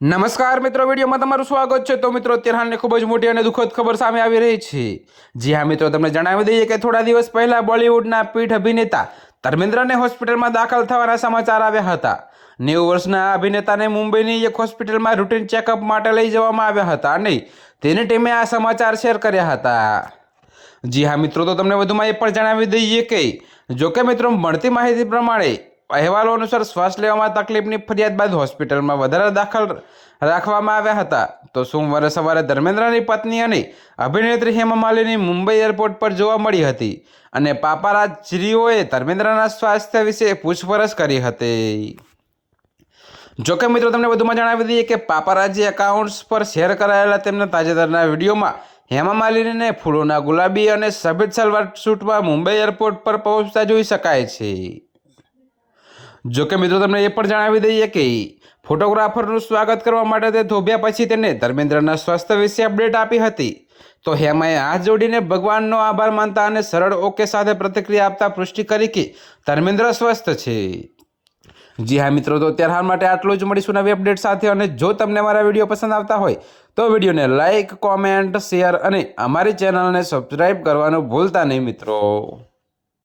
નમસ્કાર મિત્રો, વિડીયોમાં તમારું સ્વાગત છે. તો મિત્રો, અત્યારે હાલને ખૂબ જ મોટી અને દુઃખદ ખબર સામે આવી રહી છે. જી હા મિત્રો, તમને જણાવી દઈએ કે થોડા દિવસ પહેલા બોલિવૂડના પીઠ અભિનેતા ધર્મેન્દ્રને હોસ્પિટલમાં દાખલ થવાના સમાચાર આવ્યા હતા. નેવું વર્ષના અભિનેતાને મુંબઈની એક હોસ્પિટલમાં રૂટીન ચેકઅપ માટે લઈ જવામાં આવ્યા હતા અને તેની ટીમે આ સમાચાર શેર કર્યા હતા. જી હા મિત્રો, તો તમને વધુમાં એ પણ જણાવી દઈએ કે, જોકે મિત્રો, મળતી માહિતી પ્રમાણે અહેવાલો અનુસાર શ્વાસ લેવામાં તકલીફની ફરિયાદ બાદ હોસ્પિટલમાં વધારે દાખલ રાખવામાં આવ્યા હતા. તો સોમવારે સવારે ધર્મેન્દ્રની પત્ની અને અભિનેત્રી હેમા માલિની મુંબઈ એરપોર્ટ પર જોવા મળી હતી અને પાપારાજરીઓએ ધર્મેન્દ્રના સ્વાસ્થ્ય વિશે પૂછપરછ કરી હતી. જોકે મિત્રો, તમને વધુમાં જણાવી દઈએ કે પાપારાજી એકાઉન્ટ્સ પર શેર કરાયેલા તેમના તાજેતરના વિડીયોમાં હેમા માલિનીને ફૂલોના ગુલાબી અને સફેદ સલવાર સૂટમાં મુંબઈ એરપોર્ટ પર પહોંચતા જોઈ શકાય છે. જોકે મિત્રો તમને એ પણ જણાવી દઈએ કે ફોટોગ્રાફરનું સ્વાગત કરવા માટે તે ધોબ્યા પછી તેને ધર્મેન્દ્રના સ્વાસ્થ્ય વિશે અપડેટ આપી હતી. તો હેમાએ હાથ જોડીને ભગવાનનો આભાર માનતા અને સરળ ઓકે સાથે પ્રતિક્રિયા આપતા પુષ્ટિ કરી કે ધર્મેન્દ્ર સ્વસ્થ છે. જી હા મિત્રો, તો અત્યારે હાલ માટે આટલું જ. મળીશું નવી અપડેટ સાથે અને જો તમને મારા વીડિયો પસંદ આવતા હોય, તો વિડીયોને લાઇક કોમેન્ટ, શેર અને અમારી ચેનલને સબસ્ક્રાઈબ કરવાનું ભૂલતા નહીં મિત્રો.